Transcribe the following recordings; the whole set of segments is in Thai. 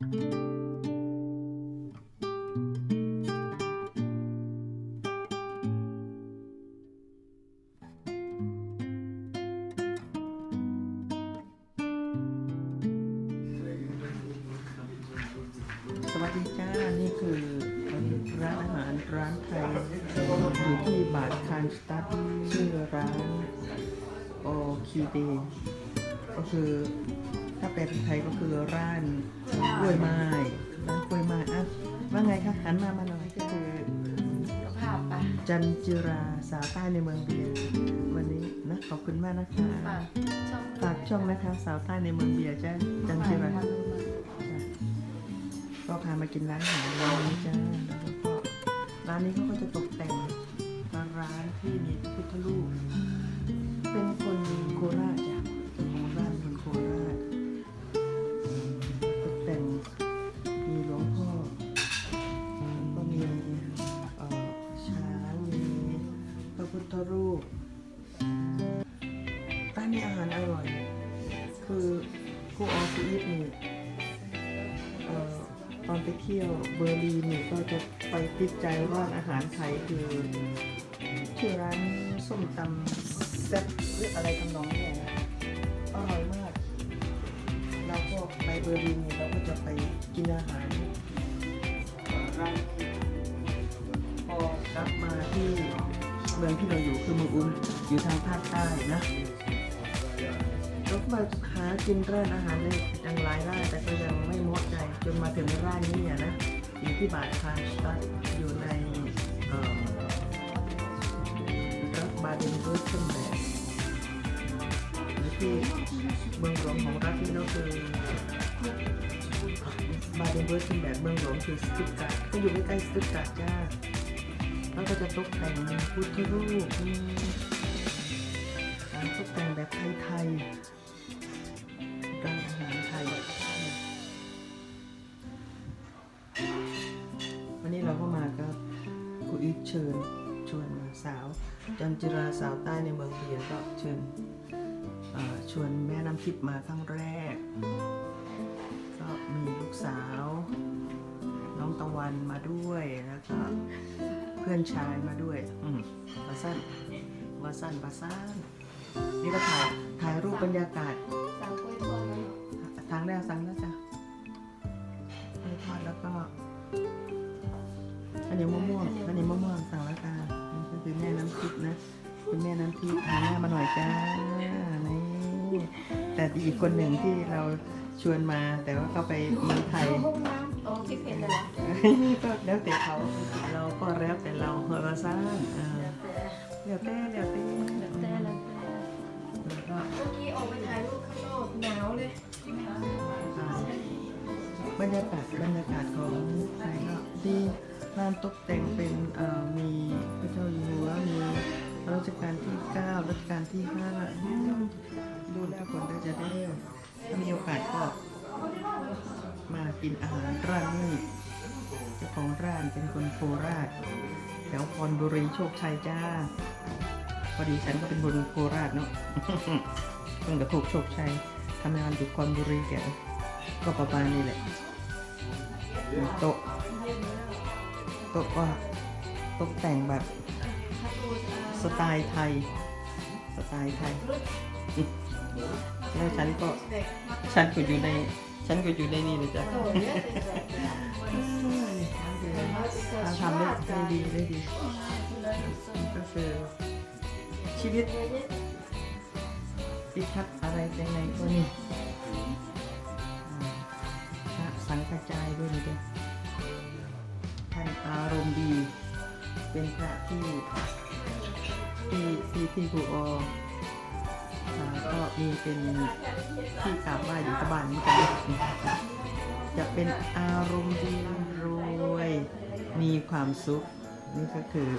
สวัสดีจ้า นี่คือร้านอาหารร้านไทยอยู่ที่บาทคานสตัดชื่อร้านโอคีเดก็คือ ถ้าเป็นไทยก็คือร้านกล้วยไม้ร้านกล้วยไม้อะว่าไงคะหันมามาหน่อยก็คือก็ภาพไปจันจิราสาวใต้ในเมืองเบียร์วันนี้นะขอบคุณมากนะคะฝากช่องฝากช่องนะคะสาวใต้ในเมืองเบียร์จ้าจันจิรามาดูมาก็พามากินร้านอาหารร้านนี้จ้าแล้วก็ร้านนี้เขาก็จะตกแต่งร้านที่มีพระพุทธรูปเป็นคนโคราชจ้ะ ครูออซีอีฟนี่ตอนไปเที่ยวเบอร์ลินนี่ก็จะไปติดใจร้าอาหารไทยคือชื่อร้านส้มตำแซ่บหรืออะไรทำนองนี้นะอร่อยมาก เราก็ไปเบอร์ลินเนี่ยเราก็จะไปกินอาหารร้านพอกลับมาที่เมืองที่เราอยู่คือเมืองอุ้มอยู่ทางภาคใต้นะ ราก็มาหากินร้านอาหารได้ดังหลายร้านแต่ก็ยังไม่หมดใจจนมาถึงร้านนี้อะนะอยู่ที่บาทคาสตัดอยู่ในเออรัฐบาเดนเวอร์เทนแบกหรือที่เมืองหลวงของรัฐนี้ก็คือบาเดนเวอร์เทนแบกเมืองหลวงคือสตุตการ์ดก็อยู่ใกล้ๆสตุตการ์ดจ้าแล้วก็จะตกแต่งพุทธรูปการตกแต่งแบบไทยๆ เชิญชวนมาสาวจันจิราสาวใต้ในเมืองเบียร์ก็เชิญเอ่อชวนแม่น้ำทิพย์มาครั้งแรก ก็มีลูกสาว น้องตะวันมาด้วยแล้วก็เพื่อนชายมาด้วยอืมบาสั้นบาสั้นบาสั้นนี่ก็ถ่ายถ่ายรูปบรรยากาศสาวกล้วยทอดแล้วเหรอทางแรกสั่งแล้วจ้ะไม่ทอดแล้วก็ อันนี้มะม่วงอันนี้มะม่วงสั่งแล้วจ้านี่ก็คือแม่น้ำพริกนะเป็นแม่น้ำพริกหาหน้ามาหน่อยจ้านี่แต่อีกคนหนึ่งที่เราชวนมาแต่ว่าเขาไปเมืองไทยห้องน้ำอ๋อที่เห็นเลยเหรอก็แล้วแต่เขาเราก็แล้วแต่เราเฮอร์ซ่านอ่าแล้วแต่แล้วแต่แล้วแต่แล้วแต่แล้วแต่แล้วก็เมื่อกี้ออกไปถ่ายรูปข้างนอกหนาวเลยอ่า บรรยากาศบรรยากาศของไทยก็ดีร้านตกแต่งเป็นมีพระเจ้าอยู่หัวมีรัชกาลที่เก้ารัชกาลที่ห้าอืมดูแล้วคนก็จะได้ถ้ามีโอกาสก็มากินอาหารร้านนี้เจ้าของร้านเป็นคนโคราชแถวคอนบุรีโชคชัยจ้า พอดีฉันก็เป็นคนโคราชเนาะเพิ่งกระถูกโชคชัยทำงานอยู่คอนบุรีแกก็ประมาณนี้แหละ โต๊ะโต๊ะก็ตกแต่งแบบสไตล์ไทย สไตล์ไทย แล้วฉันก็ฉันก็อยู่ในฉันก็อยู่ในนี่เลยจ้ะโอ้ยเนี่ยเราทำได้ได้ดีได้ดีก็คือชีวิตติดขัดอะไรยังไงก็นี่ สังกระจายด้วยนี่ด้ท่านอารมณ์ดี เป็นพระที่ที่ที่ที่ครูออก็มีเป็นที่กราบไหว้อยู่ที่บ้านนี่กันจะเป็นอารมณ์ดีรวยมีความสุข นี่ก็คือ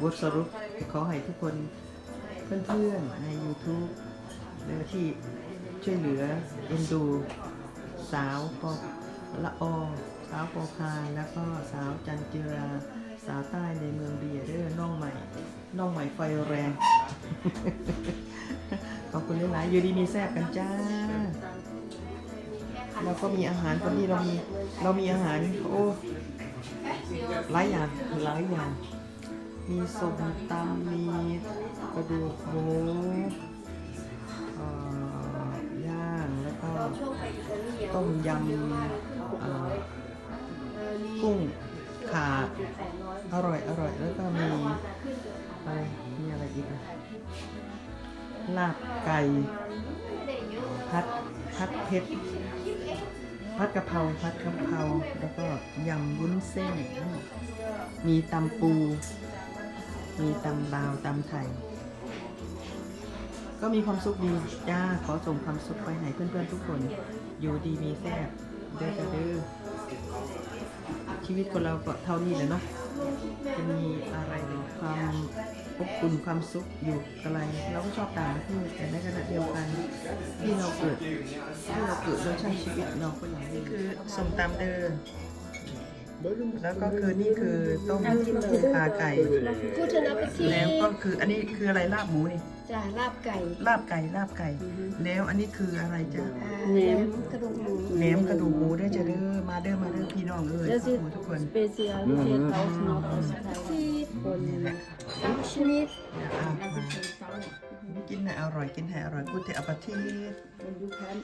บทสรุปขอให้ทุกคนเพื่อนๆใน YouTube และที่ช่วยเหลือเอ็นดูสาวปอ ละออสาวปอพาแล้วก็สาวจันจิราสาวใต้ในเมืองเบียเด้อน้องใหม่น้องใหม่ไฟแรงขอบคุณหลายๆอยู่ดีมีแซ่บกันจ้าเราก็มีอาหารคนที่เรามีเรามีอาหารโอ้หลายอย่างหลายอย่าง มีส้มตำมีกระดูกหมูย่างแล้วก็ต้มยำ กุ้งขาอร่อยอร่อยแล้วก็มีอะไรมีอะไรอีกอะลาบไก่พัดพัดเผ็ดพัดกะเพราพัดกะเพราแล้วก็ยำวุ้นเส้น มีตำปู มีตำลาวตำไทย ก็มีความสุขดีจ้าขอส่งความสุขไปให้เพื่อนๆทุกคน อยู่ดีมีแซ่บ เด้อจ้าเด้อชีวิตคนเราก็เท่านี้แหละเนาะจะมีอะไรหรือความอบอุ่นความสุขอยู่อะไรเราก็ชอบต่างที่แต่ในขณะเดียวกันที่เราเกิดที่เราเกิดเราใช้ชีวิตเราก็อย่างนี้คือส่งตามเดิน แล้วก็คือนี่คือต้มขาไก่พูดชนะไปที่แล้วก็คืออันนี้คืออะไรลาบหมูนี่ จ้าลาบไก่ลาบไก่ลาบไก่ แล้วอันนี้คืออะไรจ๊ะแหนมกระดูกหมูแหนมกระดูกหมูได้อจะเด้อมาเด้อมาเด้อพี่น้องเอ้ย Dat ทุก is คนทุกคน specialiteit als nog als Thailand. สามชนิดอะมากินให้อร่อยกินให้อร่อยกูเทอปาที En you can